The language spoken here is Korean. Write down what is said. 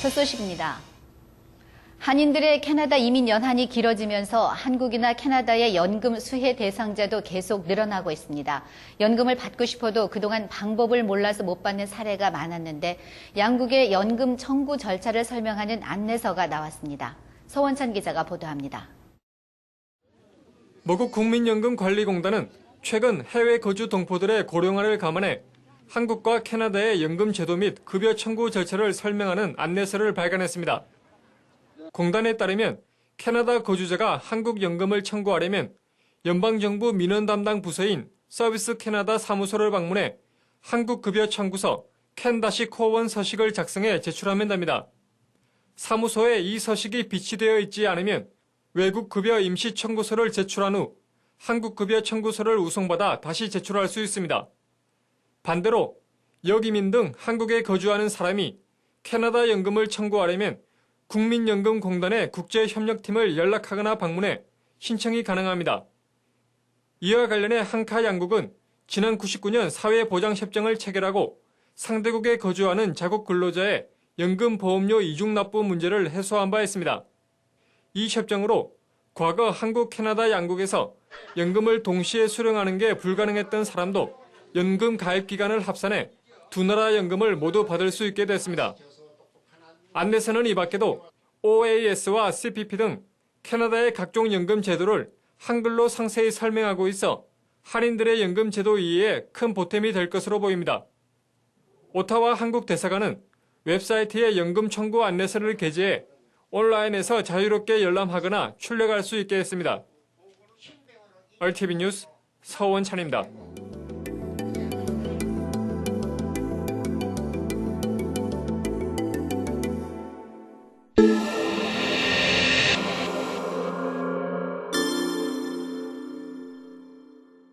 첫 소식입니다. 한인들의 캐나다 이민 연한이 길어지면서 한국이나 캐나다의 연금 수혜 대상자도 계속 늘어나고 있습니다. 연금을 받고 싶어도 그동안 방법을 몰라서 못 받는 사례가 많았는데 양국의 연금 청구 절차를 설명하는 안내서가 나왔습니다. 서원찬 기자가 보도합니다. 모국 국민연금관리공단은 최근 해외 거주 동포들의 고령화를 감안해 한국과 캐나다의 연금 제도 및 급여 청구 절차를 설명하는 안내서를 발간했습니다. 공단에 따르면 캐나다 거주자가 한국 연금을 청구하려면 연방정부 민원 담당 부서인 서비스 캐나다 사무소를 방문해 한국 급여 청구서 캔-코어원 서식을 작성해 제출하면 됩니다. 사무소에 이 서식이 비치되어 있지 않으면 외국 급여 임시 청구서를 제출한 후 한국 급여 청구서를 우송받아 다시 제출할 수 있습니다. 반대로 여기민 등 한국에 거주하는 사람이 캐나다 연금을 청구하려면 국민연금공단의 국제협력팀을 연락하거나 방문해 신청이 가능합니다. 이와 관련해 한카 양국은 지난 99년 사회보장협정을 체결하고 상대국에 거주하는 자국 근로자의 연금 보험료 이중 납부 문제를 해소한 바 있습니다. 이 협정으로 과거 한국, 캐나다 양국에서 연금을 동시에 수령하는 게 불가능했던 사람도 연금 가입 기간을 합산해 두 나라 연금을 모두 받을 수 있게 됐습니다. 안내서는 이 밖에도 OAS와 CPP 등 캐나다의 각종 연금 제도를 한글로 상세히 설명하고 있어 한인들의 연금 제도 이해에 큰 보탬이 될 것으로 보입니다. 오타와 한국 대사관은 웹사이트에 연금 청구 안내서를 게재해 온라인에서 자유롭게 열람하거나 출력할 수 있게 했습니다. 얼티비 뉴스 서원찬입니다.